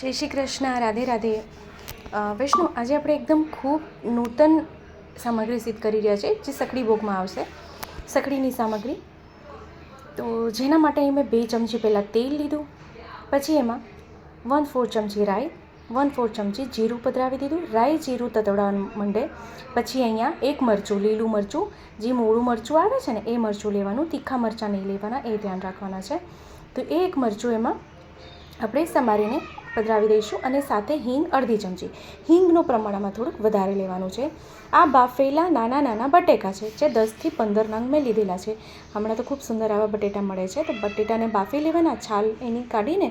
જય શ્રી કૃષ્ણ, રાધે રાધે. વૈષ્ણવ આજે આપણે એકદમ ખૂબ નૂતન સામગ્રી સિદ્ધ કરી રહ્યા છે જે સકડી ભોગમાં આવશે સકડીની સામગ્રી. તો જેના માટે મેં બે ચમચી પહેલાં તેલ લીધું, પછી એમાં વન ફોર ચમચી રાઈ વન ફોર ચમચી જીરું પધરાવી દીધું, રાઈ, જીરું તતડવા માંડે, પછી અહીંયા એક મરચું, લીલું મરચું, જે મોળું મરચું આવે છે ને, એ મરચું લેવાનું, તીખા મરચાં નહીં લેવાના, એ ધ્યાન રાખવાના છે. તો એ એક મરચું એમાં આપણે સમારીને પધરાવી દઈશું અને સાથે હિંગ અડધી ચમચી. હિંગનું પ્રમાણ આમાં થોડુંક વધારે લેવાનું છે. આ બાફેલા નાના નાના બટેકા છે, જે દસથી પંદર નંગ મેં લીધેલા છે. હમણાં તો ખૂબ સુંદર આવા બટેટા મળે છે, તો બટેટાને બાફી લેવાના, છાલ એની કાઢીને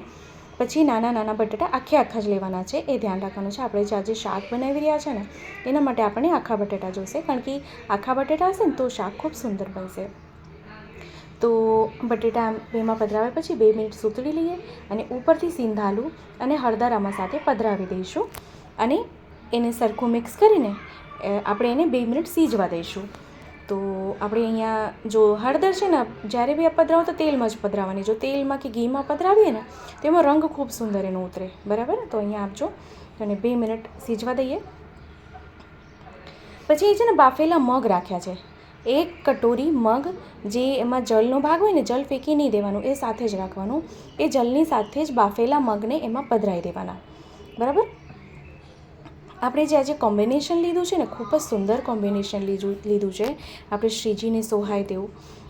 પછી નાના નાના બટેટા આખે આખા જ લેવાના છે. એ ધ્યાન રાખવાનું છે. આપણે જે આજે શાક બનાવી રહ્યા છે ને, એના માટે આપણને આખા બટેટા જોઈશે કારણ કે આખા બટેટા હશે ને, તો શાક ખૂબ સુંદર બનશે. તો બટેટા બેમાં પધરાવ્યા પછી બે મિનિટ સૂતળી લઈએ અને ઉપરથી સિંધાલું અને હળદરામાં સાથે પધરાવી દઈશું. અને એને સરખું મિક્સ કરીને આપણે એને બે મિનિટ સીજવા દઈશું. તો આપણે અહીંયા જો હળદર છે ને, જ્યારે બી આ પધરાવો તો તેલમાં જ પધરાવવાની. જો તેલમાં કે ઘીમાં પધરાવીએ ને, તો એમાં રંગ ખૂબ સુંદર એનો ઉતરે. બરાબર? તો અહીંયા આપજો. અને બે મિનિટ સીજવા દઈએ. પછી એ છે ને બાફેલા મગ રાખ્યા છે. એક કટોરી મગ, જે એમાં જલનો ભાગ હોય ને, જલ ફેંકી નહીં દેવાનું, એ સાથે જ રાખવાનું. એ જલની સાથે જ બાફેલા મગને એમાં પધરાવી દેવાના. બરાબર? આપણે જે આજે કોમ્બિનેશન લીધું છે ને, ખૂબ જ સુંદર કોમ્બિનેશન લીધું લીધું છે. આપણે શ્રીજીને સોહાય તેવું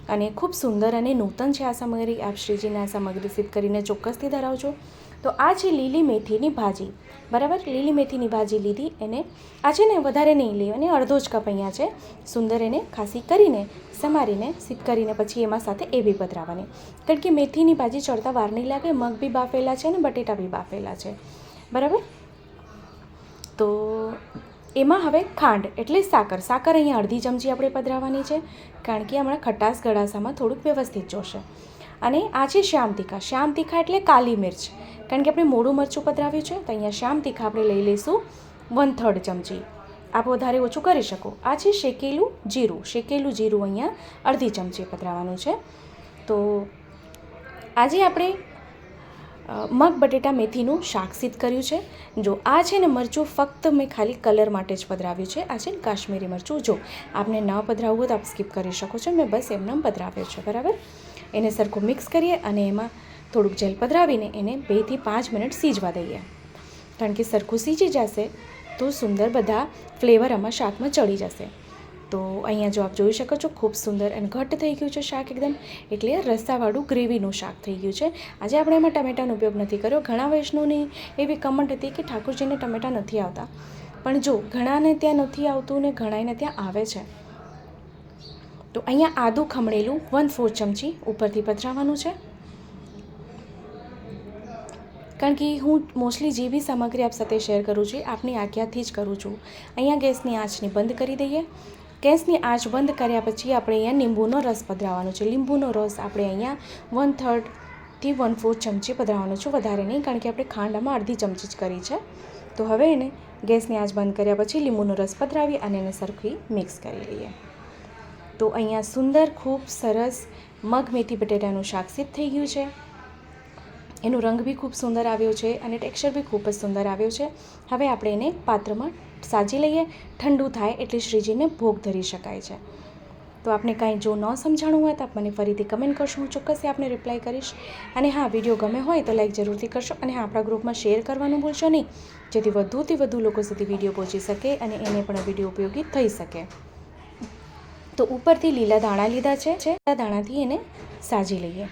અને ખૂબ સુંદર અને નૂતન છે આ સામગ્રી. આપ શ્રીજીને આ સામગ્રી સિદ્ધ કરીને ચોક્કસથી ધરાવજો. તો આ છે લીલી મેથીની ભાજી. બરાબર? લીલી મેથીની ભાજી લીધી એને. આ છે ને વધારે નહીં લેવાની અડધો જ કપ અહીંયા છે. સુંદર એને ખાસી કરીને સમારીને સિદ્ધ કરીને પછી એમાં સાથે એ બી પધરાવવાની. કારણ કે મેથીની ભાજી ચડતા વાર નહીં લાગે, મગ બી બાફેલા છે ને, બટેટા બી બાફેલા છે. બરાબર? તો એમાં હવે ખાંડ, એટલે સાકર. સાકર અહીંયા અડધી ચમચી આપણે પધરાવવાની છે, કારણ કે હમણાં ખટાશ ગળાસામાં થોડુંક વ્યવસ્થિત જોશે. અને આ છે શ્યામ તીખા. શ્યામ તીખા એટલે કાલી મિર્ચ, કારણ કે આપણે મોડું મરચું પધરાવ્યું છે, તો અહીંયા શ્યામ તીખા આપણે લઈ લઈશું વન થર્ડ ચમચી. આપ વધારે ઓછું કરી શકો. આ છે શેકેલું જીરું. શેકેલું જીરું અહીંયા અડધી ચમચી પધરાવવાનું છે. તો આજે આપણે મગ, બટેટા, મેથીનું શાક સિદ્ધ કર્યું છે. જો આ છે ને મરચું ફક્ત મેં ખાલી કલર માટે જ પધરાવ્યું છે. આ છે ને કાશ્મીરી મરચું. જો આપને ન પધરાવવું હોય તો આપ સ્કીપ કરી શકો છો. મેં બસ એમને એમ પધરાવ્યો છે. બરાબર? એને સરખું મિક્સ કરીએ અને એમાં થોડુંક જેલ પધરાવીને એને બેથી પાંચ મિનિટ સીજવા દઈએ. કારણ કે સરખું સીજી જશે તો સુંદર બધા ફ્લેવર આમાં શાકમાં ચડી જશે. તો અહીંયા જો આપ જોઈ શકો છો, ખૂબ સુંદર અને ઘટ્ટ થઈ ગયું છે શાક એકદમ. એટલે રસાવાળું ગ્રેવીનું શાક થઈ ગયું છે. આજે આપણે એમાં ટમેટાનો ઉપયોગ નથી કર્યો. ઘણા વૈષ્ણવની એવી કમેન્ટ હતી કે ઠાકોરજીને ટમેટા નથી આવતા. પણ જો ઘણાને ત્યાં નથી આવતું ને ઘણાને ત્યાં આવે છે. તો અહીંયા આદું ખમણેલું વન ફોર ચમચી ઉપરથી પધરાવવાનું છે. કારણ કે હું મોસ્ટલી જે બી સામગ્રી આપ સાથે શેર કરું છું આપની આજ્ઞાથી જ કરું છું. અહીંયા ગેસની આંચને બંધ કરી દઈએ. ગેસની આંચ બંધ કર્યા પછી આપણે અહીંયા લીંબુનો રસ પધરાવવાનો છે. લીંબુનો રસ આપણે અહીંયા વન થર્ડથી વન ફોર્થ ચમચી પધરાવવાનો છે. વધારે નહીં, કારણ કે આપણે ખાંડમાં અડધી ચમચી જ કરી છે. તો હવે એને ગેસની આંચ બંધ કર્યા પછી લીંબુનો રસ પધરાવી અને એને સરખી મિક્સ કરી લઈએ. તો અહીંયા સુંદર, ખૂબ સરસ મગ, મેથી, બટેટાનું શાક સિદ્ધ થઈ ગયું છે. એનો રંગ બી ખૂબ સુંદર આવ્યો છે અને ટેક્સચર બી ખૂબ જ સુંદર આવ્યો છે. હવે આપણે એને પાત્રમાં સાજી લઈએ. ઠંડુ થાય એટલે શ્રીજીને ભોગ ધરી શકાય છે. તો આપને કાંઈ જો ન સમજાણું હોય તો આપ મને ફરીથી કમેન્ટ કરશો. હું ચોક્કસથી આપને રિપ્લાય કરીશ. અને હા વીડિયો ગમે હોય તો લાઈક જરૂરથી કરશો અને હા, આપણા ગ્રુપમાં શેર કરવાનું ભૂલશો નહીં. જેથી વધુથી વધુ લોકો સુધી વીડિયો પહોંચી શકે અને એને પણ વીડિયો ઉપયોગી થઈ શકે. તો ઉપરથી લીલા દાણા લીધા છે. લીલા દાણાથી એને સાજી લઈએ.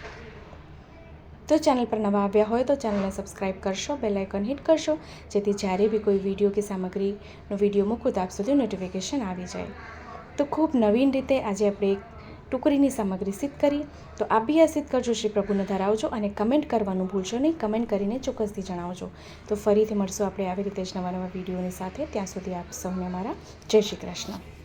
તો ચેનલ પર નવા આવ્યા હોય તો ચેનલને સબસ્ક્રાઈબ કરશો, બેલ આઇકન હિટ કરશો, જેથી જ્યારે બી કોઈ વીડિયો કે સામગ્રીનો વીડિયો મૂકું તો આપ સુધી નોટિફિકેશન આવી જાય. તો ખૂબ નવીન રીતે આજે આપણે એક ટુકડીની સામગ્રી સિદ્ધ કરી. તો આ બી આ સિદ્ધ કરજો, શ્રી પ્રભુને ધરાવજો અને કમેન્ટ કરવાનું ભૂલશો નહીં. કમેન્ટ કરીને ચોક્કસથી જણાવજો. તો ફરીથી મળશું આપણે આવી રીતે જ નવા નવા વિડીયોની સાથે. ત્યાં સુધી આપ સૌને મારા જય શ્રી કૃષ્ણ.